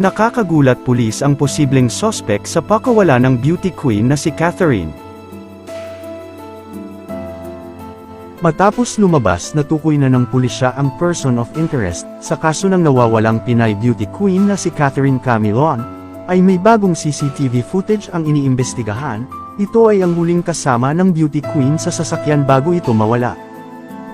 Nakakagulat pulis ang posibleng sospek sa pakawala ng beauty queen na si Catherine. Matapos lumabas na tukoy na ng pulisya ang person of interest sa kaso ng nawawalang Pinay beauty queen na si Catherine Camilon, ay may bagong CCTV footage ang iniimbestigahan, ito ay ang huling kasama ng beauty queen sa sasakyan bago ito mawala.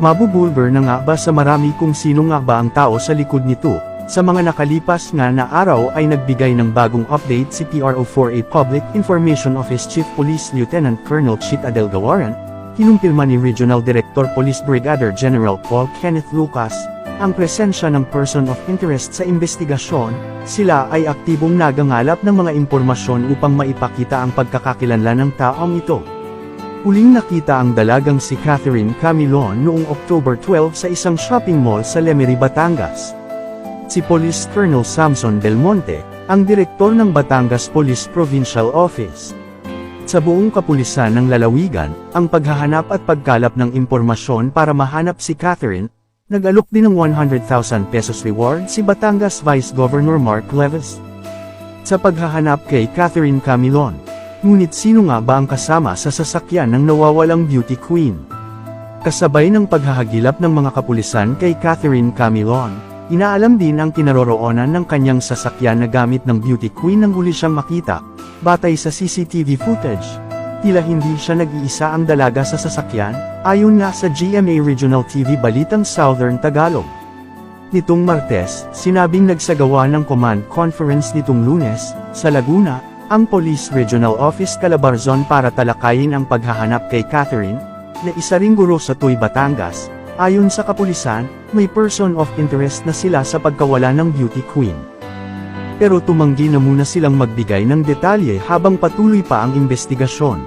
Mabubulver na nga ba sa marami kung sino nga ba ang tao sa likod nito, sa mga nakalipas nga na araw ay nagbigay ng bagong update si PRO4A Public Information Office Chief Police Lieutenant Colonel Chit Adel Gawaran, kinumpirma ni Regional Director Police Brigadier General Paul Kenneth Lucas, ang presensya ng person of interest sa investigasyon, sila ay aktibong nagangalap ng mga impormasyon upang maipakita ang pagkakakilanlan ng taong ito. Huling nakita ang dalagang si Catherine Camilon noong October 12 sa isang shopping mall sa Lemery, Batangas. Si Police Colonel Samson Del Monte, ang direktor ng Batangas Police Provincial Office. Sa buong kapulisan ng lalawigan, ang paghahanap at pagkalap ng impormasyon para mahanap si Catherine, nag-alok din ng 100,000 pesos reward si Batangas Vice Governor Mark Levis. Sa paghahanap kay Catherine Camilon, ngunit sino nga ba ang kasama sa sasakyan ng nawawalang beauty queen? Kasabay ng paghahagilap ng mga kapulisan kay Catherine Camilon, inaalam din ang kinaroroonan ng kanyang sasakyan na gamit ng beauty queen nang huli siyang makita, batay sa CCTV footage. Tila hindi siya nag-iisa ang dalaga sa sasakyan, ayon nga sa GMA Regional TV Balitang Southern Tagalog. Nitong Martes, sinabing nagsagawa ng command conference nitong lunes, sa Laguna, ang Police Regional Office Calabarzon para talakayin ang paghahanap kay Catherine, na isa ring guro sa Tuy Batangas, ayon sa kapulisan, may person of interest na sila sa pagkawala ng beauty queen. Pero tumanggi na muna silang magbigay ng detalye habang patuloy pa ang investigasyon.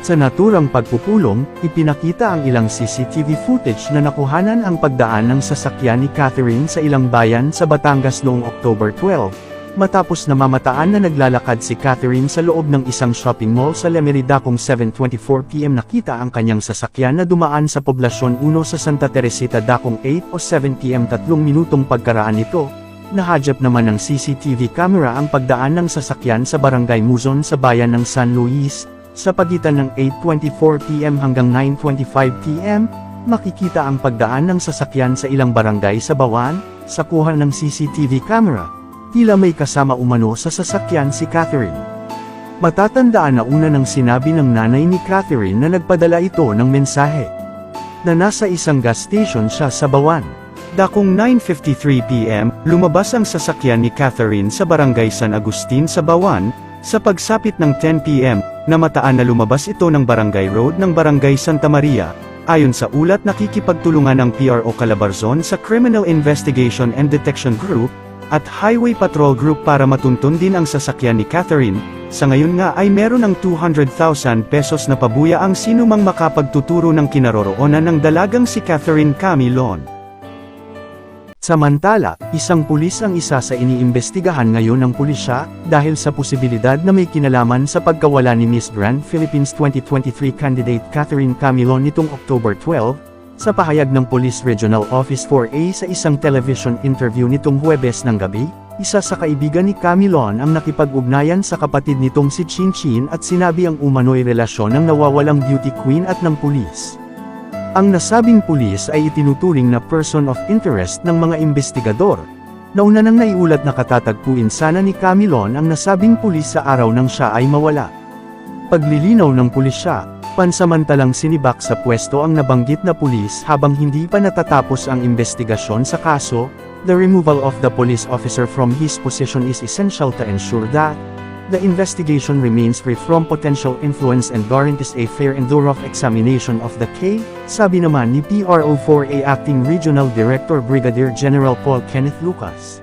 Sa naturang pagpupulong, ipinakita ang ilang CCTV footage na nakuhanan ang pagdaan ng sasakyan ni Catherine sa ilang bayan sa Batangas noong October 12, matapos na mamataan na naglalakad si Catherine sa loob ng isang shopping mall sa Lemerida kung 7.24pm nakita ang kanyang sasakyan na dumaan sa Poblasyon 1 sa Santa Teresita dakong 8 o 7pm tatlong minutong pagkaraan nito, Nahajap naman ng CCTV camera ang pagdaan ng sasakyan sa Barangay Muzon sa bayan ng San Luis, sa pagitan ng 8.24pm hanggang 9.25pm, makikita ang pagdaan ng sasakyan sa ilang barangay sa Bawan, sa kuha ng CCTV camera, tila may kasama umano sa sasakyan si Catherine. Matatandaan na una nang sinabi ng nanay ni Catherine na nagpadala ito ng mensahe, na nasa isang gas station siya sa Bawan. Dakong 9.53pm, lumabas ang sasakyan ni Catherine sa barangay San Agustin sa Bawan, sa pagsapit ng 10pm, namataan na lumabas ito ng barangay road ng barangay Santa Maria, ayon sa ulat nakikipagtulungan ng PRO Calabarzon sa Criminal Investigation and Detection Group, at Highway Patrol Group para matuntun din ang sasakyan ni Catherine, sa ngayon nga ay meron ng 200,000 pesos na pabuya ang sinumang makapagtuturo ng kinaroroonan ng dalagang si Catherine Camilon. Samantala, isang pulis ang isa sa iniimbestigahan ngayon ng pulisya, dahil sa posibilidad na may kinalaman sa pagkawala ni Miss Grand Philippines 2023 candidate Catherine Camilon nitong October 12, sa pahayag ng Police Regional Office 4A sa isang television interview nitong Huwebes ng gabi, isa sa kaibigan ni Camilon ang nakipag-ugnayan sa kapatid nitong si Chin Chin at sinabi ang umano'y relasyon ng nawawalang beauty queen at ng pulis. Ang nasabing pulis ay itinuturing na person of interest ng mga investigador. Nauna nang naiulat na katatagpuin sana ni Camilon ang nasabing pulis sa araw nang siya ay mawala. Paglilinaw ng pulisya, pansamantalang sinibak sa pwesto ang nabanggit na pulis habang hindi pa natatapos ang investigasyon sa kaso, the removal of the police officer from his position is essential to ensure that, The investigation remains free from potential influence and guarantees a fair and thorough examination of the case, sabi naman ni PRO4A Acting Regional Director Brigadier General Paul Kenneth Lucas.